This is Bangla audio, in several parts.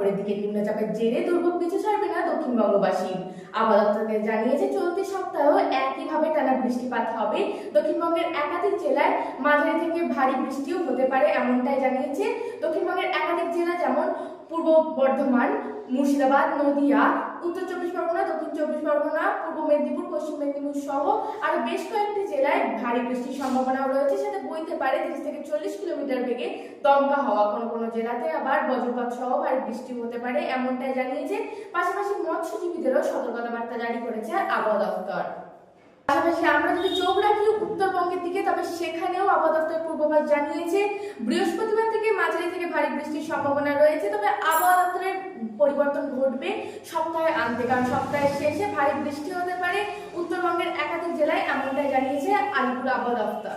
বঙ্গোপসাগরের দিকে নিম্নচাপের জেরে দুর্ভোগ পিছু ছাড়বে না দক্ষিণবঙ্গবাসী। আবহাওয়া দপ্তরকে জানিয়েছে, চলতি সপ্তাহেও একইভাবে টানা বৃষ্টিপাত হবে। দক্ষিণবঙ্গের একাধিক জেলায় মাঝারি থেকে ভারী বৃষ্টিও হতে পারে, এমনটাই জানিয়েছে দক্ষিণবঙ্গের একাধিক জেলা যেমন পূর্ব বর্ধমান, মুর্শিদাবাদ, নদিয়া, উত্তর চব্বিশ পরগনা, দক্ষিণ চব্বিশ পরগনা, পূর্ব মেদিনীপুর, পশ্চিম মেদিনীপুর সহ আরও বেশ কয়েকটি জেলায় ভারী বৃষ্টির সম্ভাবনাও রয়েছে। সাথে বইতে পারে তিরিশ থেকে চল্লিশ কিলোমিটার বেগে দমকা হওয়া। কোনো কোনো জেলাতে আবার বজ্রপাত সহ ভারী বৃষ্টি হতে পারে এমনটাই জানিয়েছে পাশাপাশি মৎস্যজীবীদেরও সতর্কতা বার্তা জারি করেছে আবহাওয়া দপ্তর। পাশাপাশি আমরা যদি চোখ রাখি উত্তরবঙ্গের দিকে, তবে সেখানেও আবহাওয়া দপ্তর পূর্বাভাস জানিয়েছে বৃহস্পতিবার ভারী বৃষ্টির সম্ভাবনা রয়েছে তবে আবহাওয়া দপ্তরের পরিবর্তন ঘটবে সপ্তাহে আনতে কারণ সপ্তাহের শেষে ভারী বৃষ্টি হতে পারে। উত্তরবঙ্গের একাধিক জেলায় এমনটাই জানিয়েছে আলিপুর আবহাওয়া দপ্তর।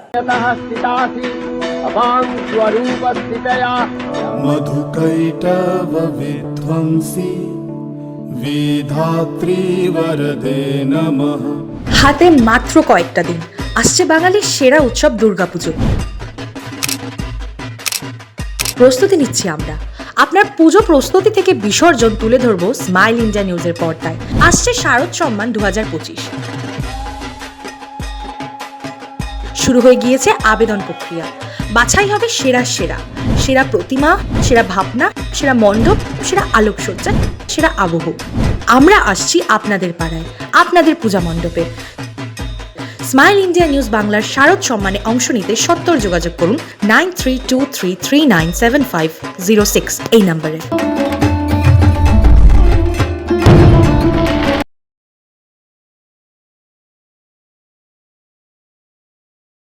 হাতে মাত্র কয়েকটা দিন আসছে বাঙালির সেরা উৎসব দুর্গাপুজো। প্রস্তুতি নিচ্ছি আমরা। আপনার পুজো প্রস্তুতি থেকে বিসর্জন তুলে ধরবো স্মাইল ইন্ডিয়া নিউজের পর্দায়। আসছে শারদ সম্মান দু শুরু হয়ে গিয়েছে আবেদন প্রক্রিয়া। বাছাই হবে সেরা সেরা। সেরা প্রতিমা, সেরা ভাবনা, সেরা মণ্ডপ, সেরা আলোকসজ্জা, সেরা আবহ। আমরা আসছি আপনাদের পাড়ায়, আপনাদের পূজা মণ্ডপে। স্মাইল ইন্ডিয়া নিউজ বাংলার শারদ সম্মানে অংশ নিতে সত্তর যোগাযোগ করুন nine three two three three nine seven five zero six এই নম্বরে।